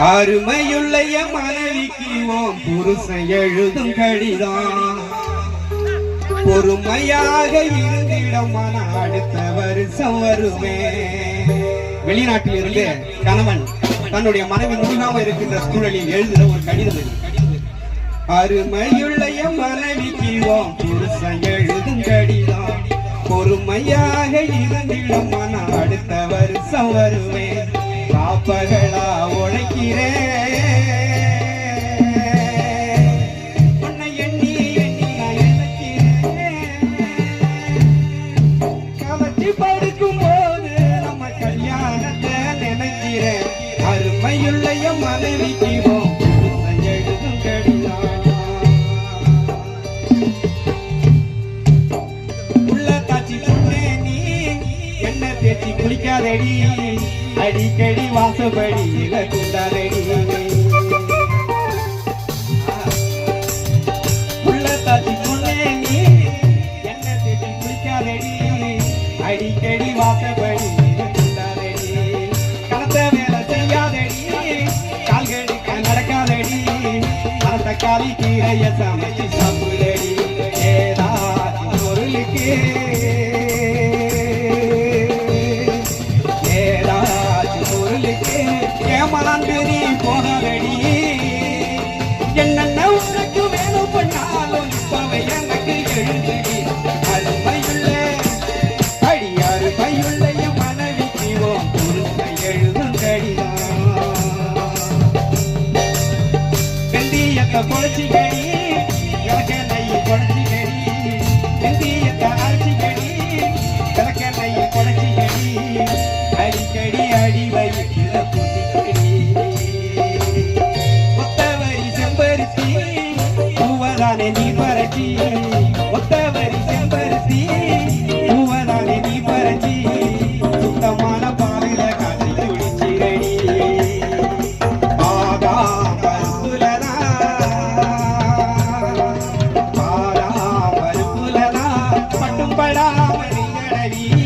அருமையுள்ளைய என் மனைவிக்கு ஓம் புருஷன் எழுதும் கடிதம். பொறுமையாக இருந்திடம் அடுத்த வருஷம் வருமே. வெளிநாட்டில் இருந்து கணவன் தன்னுடைய மனைவி முடியாம இருக்கின்ற சூழலில் எழுதுகிற ஒரு கடிதம் இது. அருமையுள்ள மனைவிக்கு ஓம் புருஷன் எழுதும் கடிதம். பொறுமையாக இருந்திடம் அடுத்த வருஷம் வருவேன் காப்பகளா உழைக்கிறேன் உன்னை எண்ணி எண்ணி இழக்கிறேன். கவச்சி படுக்கும் போது நம்ம கல்யாணத்தை நினைக்கிறேன் அருமையுள்ள மனைவிக்கு உள்ள தாச்சி சொன்னே நீ. என்ன தேச்சி குளிக்காதடி. அடிக்கடி வாசப்படி குண்டாதடி உள்ள காட்சி சொன்னே நீ என்ன தேடி குளிக்காதடி. அடிக்கடி வாசப்படி காலி கீரைய சமைச்சு சாப்பிடடி ஏதா பொருளுக்கு என்னென்ன உனக்கு வேணும் பண்ணாலும் இப்பவை எனக்கு எழுதுடி. அருமையுள்ள அடி அருமையுள்ள என் மனைவிக்கு ஓம் புருஷன் எழுதும் கடிதம்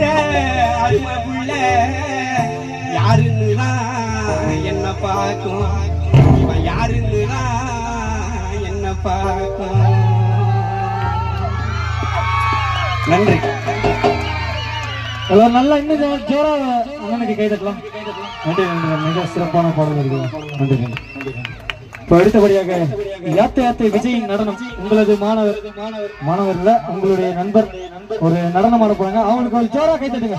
நான் அருமை புள்ள யாருன்னு தான் என்ன பார்க்கும். இவன் யாருன்னு தான் என்ன பார்க்கும். நன்றி. எல்லாம் நல்லா இன்னும் ஜோரா அண்ணனுக்கு கைதட்டலாம் நன்றி நன்றி. மிக சிறப்பான பாடல் இருக்கு. நன்றி நன்றி. இப்போ அடுத்தபடியாக யாத்தை யாத்தை விஜயின் நடனம் உங்களது மாணவர் மாணவர் இல்ல உங்களுடைய நண்பர் ஒரு நடனம் ஆட போறாங்க. அவங்களுக்கு ஒரு ஜோரா கை தட்டுங்க.